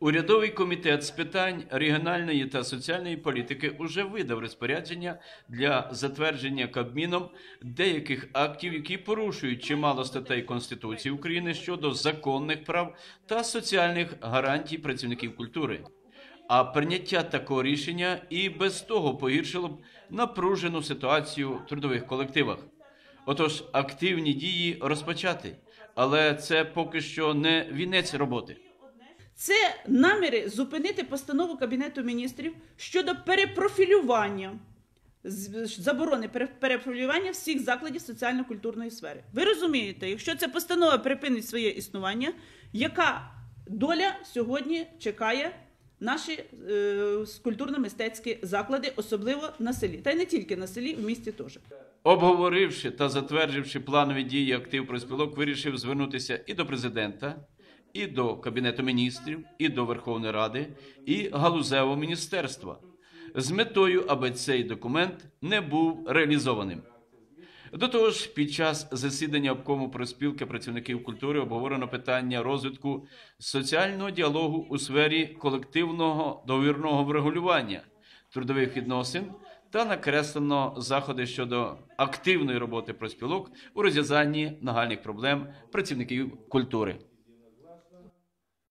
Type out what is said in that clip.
Урядовий комітет з питань регіональної та соціальної політики уже видав розпорядження для затвердження Кабміном деяких актів, які порушують чимало статей Конституції України щодо законних прав та соціальних гарантій працівників культури. А прийняття такого рішення і без того погіршило б напружену ситуацію в трудових колективах. Отож, активні дії розпочати, але це поки що не вінець роботи. Це наміри зупинити постанову Кабінету міністрів щодо перепрофілювання заборони пере- перепрофілювання всіх закладів соціально-культурної сфери. Ви розумієте, якщо ця постанова припинить своє існування, яка доля сьогодні чекає наші е, культурно-мистецькі заклади, особливо на селі, та й не тільки на селі, в місті теж. Обговоривши та затвердивши планові дії актив профспілок, вирішив звернутися і до президента, і до Кабінету міністрів, і до Верховної Ради, і галузевого міністерства з метою, аби цей документ не був реалізованим. До того ж, під час засідання обкому проспілки працівників культури обговорено питання розвитку соціального діалогу у сфері колективного довірного врегулювання трудових відносин та накреслено заходи щодо активної роботи проспілок у розв'язанні нагальних проблем працівників культури.